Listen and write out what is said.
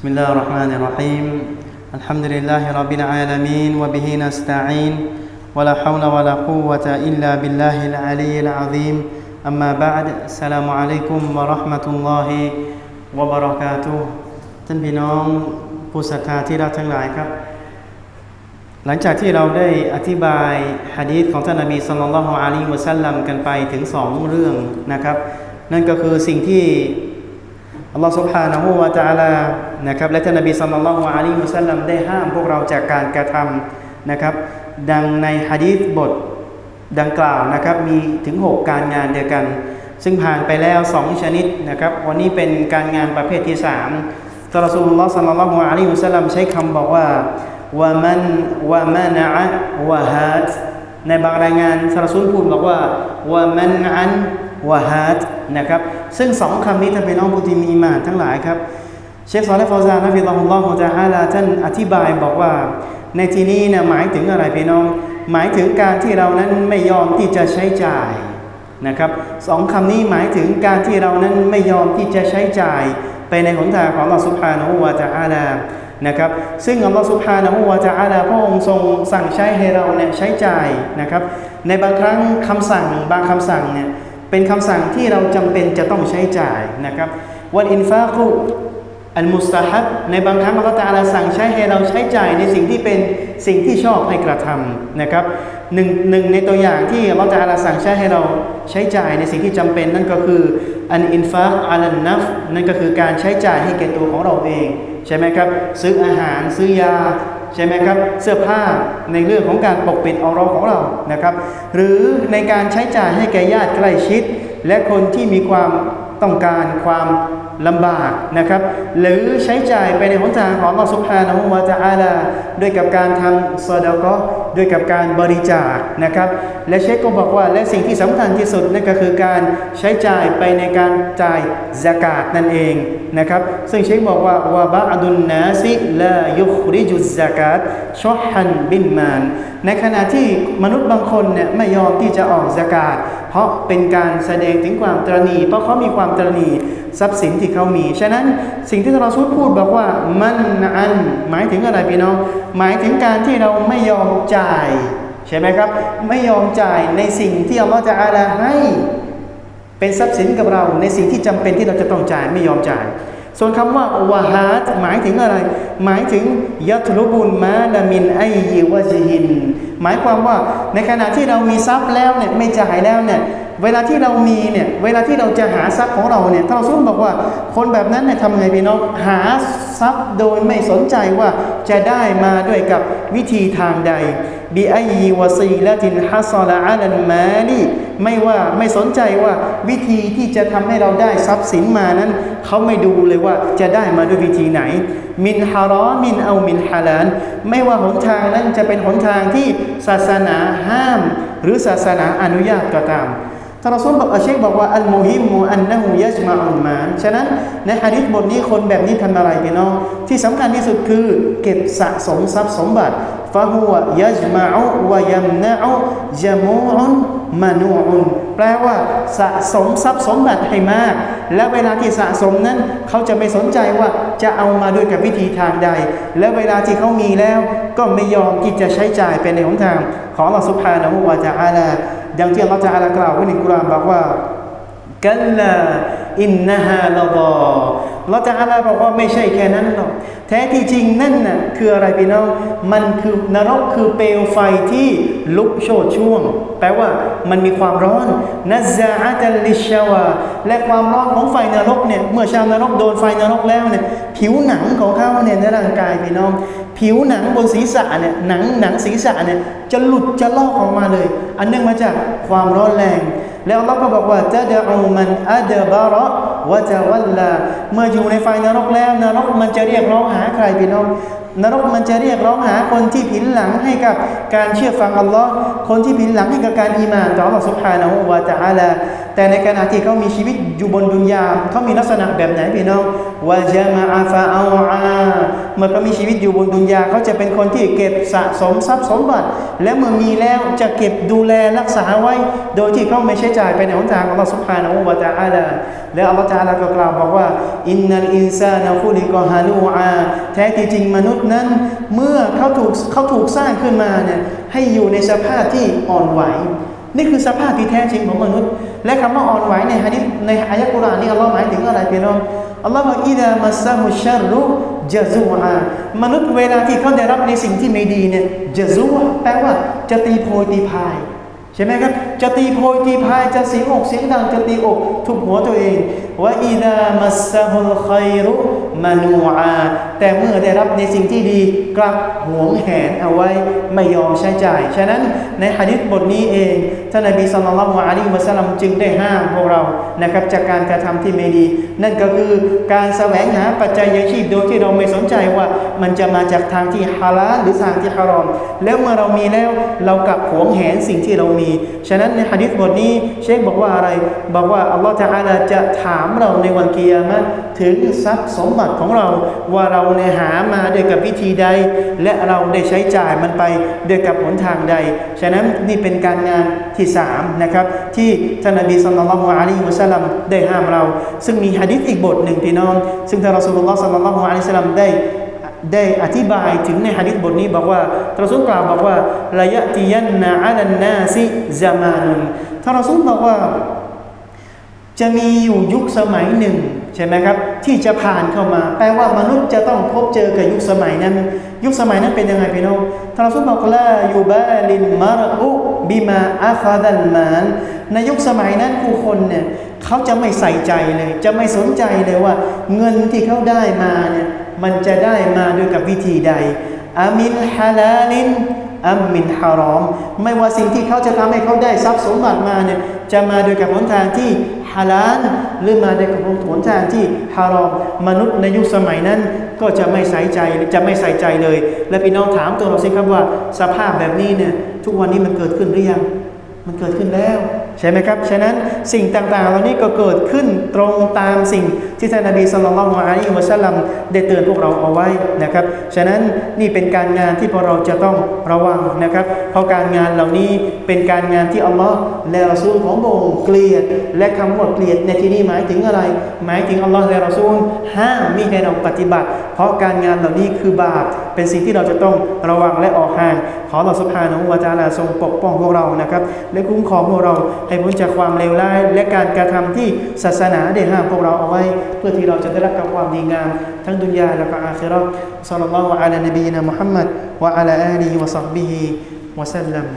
بسم الله الرحمن الرحيم الحمد لله رب العالمين وبه نستعين ولا حول ولا قوة إلا بالله العلي العظيم أما بعد السلام عليكم ورحمة الله وبركاته ท่านพี่น้องผู้ศรัทธาที่รักทั้งหลายครับ หลังจากที่เราได้อธิบายฮะดีษของท่านนบีสุลต่านละฮ์อะลัยฮิวะสัลลัมกันไปถึงสองเรื่องนะครับ นั่นก็คือสิ่งที่ อัลลอฮฺ سبحانه และ تعالى นะครับและท่านนบีสุลต่านละฮ์อะลัยฮิวะสัลลัมได้ห้ามพวกเราจากการกระทำนะครับ ดังในฮะดีษบทดังกล่าวนะครับ มีถึง 6 การงานเดียวกัน ซึ่งผ่านไปแล้ว 2 ชนิดนะครับ วันนี้เป็นการงานประเภทที่3ท่านรอซูลุลลอฮ์สัลลัลลอฮุอะลัยฮิวะสัลลัมใช้คำบอกว่า วะมันวะมานะวะฮัดในบางรายงานซาลซุลพูดบอกว่าวะมันอัน วะฮัดนะครับซึ่งสองคำนี้ถ้าเป็นน้องผู้ที่มีอีหมานทั้งหลายครับ เชคซอลและฟาวซานนะฟิลลอฮุลลอฮุตะอาลาท่านอธิบายบอกว่า ในที่นี้นะหมายถึงอะไรพี่น้อง หมายถึงการที่เรานั้นไม่ยอมที่จะใช้จ่ายนะครับสองคำนี้หมายถึงการที่เรานั้นไม่ยอมที่จะใช้จ่ายไปในหนทางของอัลลอฮฺสุบฮานะฮูวะตะอาลานะครับซึ่งอัลลอฮฺสุบฮานะฮูวะตะอาลาพระองค์ทรงสั่งใช้ให้เราเนี่ยใช้จ่ายนะครับในบางครั้งคำสั่งบางคำสั่งเนี่ย เป็นคำสั่งที่เราจำเป็นจะต้องใช้จ่ายนะครับวันอินฟากุอันมุสตาฮับในบางครั้งอัลลอฮฺตาลาสั่งใช้ให้เราใช้จ่ายในสิ่งที่เป็นสิ่งที่ชอบให้กระทำนะครับหนึ่งหนึ่งในตัวอย่างที่อัลลอฮฺตาลาสั่งใช้ให้เราใช้จ่ายในสิ่งที่จำเป็น นั่นก็คืออันอินฟาอัลนัฟนั่นก็คือการใช้จ่ายให้แก่ตัวของเราเอง ใช่ไหมครับ ซื้ออาหารซื้อยา ใช่ไหมครับ เสื้อผ้าในเรื่องของการปกปิดออรอของเรานะครับ หรือในการใช้จ่ายให้แก่ญาติใกล้ชิด และคนที่มีความต้องการความลำบากนะครับ หรือใช้จ่ายไปในหนทางของอัลลอฮฺสุบฮานะฮูวะตะอาลาด้วยกับการทำซอดาก็ ด้วยกับการบริจาคนะครับ และเชคก็บอกว่าและสิ่งที่สำคัญที่สุดนั่นก็คือการใช้จ่ายไปในการจ่ายสกาดนั่นเองนะครับ ซึ่งเชคบอกว่าวะบะอดุนนาซิลายุคริจุสกาดชอฮันบินมาน ในขณะที่มนุษย์บางคนเนี่ยไม่ยอมที่จะออกสกาด เพราะเป็นการแสดงถึงความตรณี เพราะเขามีความตรณีทรัพย์สินที่เขามี ฉะนั้นสิ่งที่เราสุดพูดบอกว่ามันอัน หมายถึงอะไรพี่น้อง หมายถึงการที่เราไม่ยอมจ่าย ใช่ไหมครับ ไม่ยอมจ่ายในสิ่งที่อัลลอฮฺจะอาลาให้ เป็นทรัพย์สินกับเราในสิ่งที่จำเป็นที่เราจะต้องจ่ายไม่ยอมจ่าย ส่วนคำว่าวาฮาตหมายถึงอะไร หมายถึงยัตลุบุญมาลามินไอยิวะจฮิน หมายความว่าในขณะที่เรามีทรัพย์แล้วเนี่ยไม่จ่ายแล้วเนี่ย เวลาที่เรามีเนี่ยเวลาที่เราจะหาทรัพย์ของเราเนี่ยถ้าเราซุ่มบอกว่า คนแบบนั้นเนี่ยทำไงพี่น้องหาทรัพย์โดยไม่สนใจว่าจะได้มาด้วยกับวิธีทางใดบีไอยีวซีละตินฮัสลาอัลมาลีไม่ว่าไม่สนใจว่าวิธีที่จะทำให้เราได้ทรัพย์สินมานั้น เขาไม่ดูเลยว่าจะได้มาด้วยวิธีไหน มินฮารอมินเอามินฮาลานไม่ว่าหนทางนั้นจะเป็นหนทางที่ศาสนาห้าม หรือศาสนาอนุญาตก็ตาม ท่านรอซูลบอกอาเชคบอกว่าอัลมูฮิมูอันนะฮูยัจมาอุมานฉะนั้นในฮะดิษบทนี้คนแบบนี้ทำอะไรพี่น้องที่สำคัญที่สุดคือเก็บสะสมทรัพย์สมบัติฟะฮุวยัจมาอุวยัมนะอุจมูอุน มานูอุนแปลว่าสะสมทรัพย์สมบัติให้มาก และเวลาที่สะสมนั้น เขาจะไม่สนใจว่าจะเอามาด้วยกับวิธีทางใด และเวลาที่เขามีแล้ว ก็ไม่ยอมที่จะใช้จ่ายเป็นในหนทาง ของอัลลอฮฺสุบฮานะฮูวะตะอาลาดังที่อัลลอฮฺจะอาลากล่าวไว้ในกุรานบอกว่ากัลลาอินนะฮาลาดอเราจะอาลาบอกว่าไม่ใช่แค่นั้นหรอก แท้ที่จริงนั่นน่ะคืออะไรพี่น้อง มันคือนรกคือเปลวไฟที่ลุกโชดช่วง แปลว่ามันมีความร้อนนัซาอัตลิชาวา และความร้อนของไฟนรกเนี่ย เมื่อชาวนรกโดนไฟนรกแล้วเนี่ย ผิวหนังของเขาเนี่ยในร่างกายพี่น้อง ผิวหนังบนศีรษะเนี่ย หนังหนังศีรษะเนี่ยจะหลุดจะลอกออกมาเลย อันเนื่องมาจากความร้อนแรง แล้วอัลลอฮ์ก็บอกว่าจะเดะอูมันอัดบาระวะจะวัลลาเมื่ออยู่ในไฟนรกแล้วนรกมันจะเรียกร้องหาใครพี่น้อง นรกมันจะเรียกร้องหาคนที่ผินหลังให้กับการเชื่อฟังอัลลอฮ์คนที่ผินหลังให้กับการอีมานต่ออัลลอฮ์สุบฮานะฮูวาตะอาลาแต่ในขณะที่เขามีชีวิตอยู่บนดุนยาเขามีลักษณะแบบไหนพี่น้องวาจามาอาฟาอาอาเมื่อเขามีชีวิตอยู่บนดุนยาเขาจะเป็นคนที่เก็บสะสมทรัพย์สมบัติ และเมื่อมีแล้วจะเก็บดูแลรักษาไว้ โดยที่เขาไม่ใช้จ่ายไปในหนทางอัลลอฮ์สุบฮานะฮูวาตะอาลาและอัลลอฮ์ตะอาลาก็กล่าวบอกว่าอินนัลอินซานะฟุลิกฮานูอาแท้ที่จริงมนุษยนั้น เมื่อเขาถูกเขาถูกสร้างขึ้นมาเนี่ยให้อยู่ในสภาพที่อ่อนไหว นี่คือสภาพที่แท้จริงของมนุษย์ และคำว่าอ่อนไหวในฮะดิษในอายะกุรอานนี่อัลลอฮ์หมายถึงอะไรพี่น้องอัลลอฮ์บอกอิดามัสซามุชัรรุจะซูอามนุษย์เวลาที่เขาได้รับในสิ่งที่ไม่ดีเนี่ยจะซูอแปลว่าจะตีโพยตีพายใช่ไหมครับ จะตีโพยตีพายจะเสียงอกเสียงดังจะตีอกทุบหัวตัวเองว่าอิดามัสซาฮุลคัยรุมานูอา แต่เมื่อได้รับในสิ่งที่ดีกลับหวงแหนเอาไว้ไม่ยอมใช้จ่าย ฉะนั้นในหะดิษบทนี้เองท่านนบีสุลต่านละอะลัยฮิวะสัลลัมจึงได้ห้ามพวกเรานะครับจากการกระทำที่ไม่ดี นั่นก็คือการแสวงหาปัจจัยยังชีพโดยที่เราไม่สนใจว่ามันจะมาจากทางที่ฮาลาลหรือทางที่ฮารอม แล้วเมื่อเรามีแล้วเรากลับหวงแหนสิ่งที่เรามี ฉะนั้นในหะดิษบทนี้เชคบอกว่าอะไร บอกว่าอัลลอฮฺตะอาลาจะถามเราในวันกิยามะถึงทรัพย์สมบัติของเราว่าเราในยหามาด้วยกับวิธีใด และเราได้ใช้จ่ายมันไปด้วยกับหนทางใด ฉะนั้นนี่เป็นการงานที่สามนะครับที่ท่านนบีสุลต่านละฮ์อะลัยฮิวะสัลลัมได้ห้ามเรา ซึ่งมีหะดิษอีกบทหนึ่งพี่น้อง ซึ่งท่านรอสุลลอฮ์สัลลัลลอฮุอะลัยฮิวะสัลลัมได้ได้อธิบายถึงในหะดิษบทนี้บอกว่าท่านรอซูลกล่าวบอกว่าระยะติยันนาอัลันนาซิซามานุนท่านรอซูลบอกว่า จะมีอยู่ยุคสมัยหนึ่งใช่ไหมครับ ที่จะผ่านเข้ามา แปลว่ามนุษย์จะต้องพบเจอกับยุคสมัยนั้น ยุคสมัยนั้นเป็นยังไงพี่น้องทารอซูลบอกลายูบาลินมารอุบิมาอาคาดันมานในยุคสมัยนั้นผู้คนเนี่ยเขาจะไม่ใส่ใจเลย จะไม่สนใจเลยว่า เงินที่เขาได้มาเนี่ยมันจะได้มาด้วยกับวิธีใดอามินฮาลาลิน อัมมินฮารอม ไม่ว่าสิ่งที่เขาจะทำให้เขาได้ทรัพย์สมบัติมาเนี่ยจะมาโดยกับหนทางที่ฮาลาลหรือมาโดยกับหนทางที่ฮารอม มนุษย์ในยุคสมัยนั้น ก็จะไม่ใส่ใจจะไม่ใส่ใจเลย และพี่น้องถามตัวเราสิครับว่าสภาพแบบนี้เนี่ยทุกวันนี้มันเกิดขึ้นหรือยัง มันเกิดขึ้นแล้ว ใช่ไหมครับ ฉะนั้นสิ่งต่างๆ เหล่านี้ก็เกิดขึ้นตรงตามสิ่งที่ท่านนบีสุลต่านละฮ์อะลัยฮิวะสัลลัมได้เตือนพวกเราเอาไว้นะครับ ฉะนั้นนี่เป็นการงานที่พวกเราจะต้องระวังนะครับ เพราะการงานเหล่านี้เป็นการงานที่อัลลอฮ์และรอซูลของพระองค์เกลียด และคำว่าเกลียดในที่นี้หมายถึงอะไร หมายถึงอัลลอฮ์และรอซูลห้ามมิให้เราปฏิบัติ เพราะการงานเหล่านี้คือบาปเป็นสิ่งที่เราจะต้องระวังและออกห่างขอเราสุภาพนะวะจาลาทรงปกป้องพวกเรานะครับและคุ้มครองพวกเราให้พ้นจากความเลวร้าย และการกระทำที่ศาสนาได้ห้ามพวกเราเอาไว้ เพื่อที่เราจะได้รับกับความดีงาม ทั้งดุนยาและก็อาคิราะห์ซัลลัลลอฮุอะลัยนบีนะมุฮัมมัดวะอะลาอาลีฮิวะซอฮบิฮิวะซัลลัม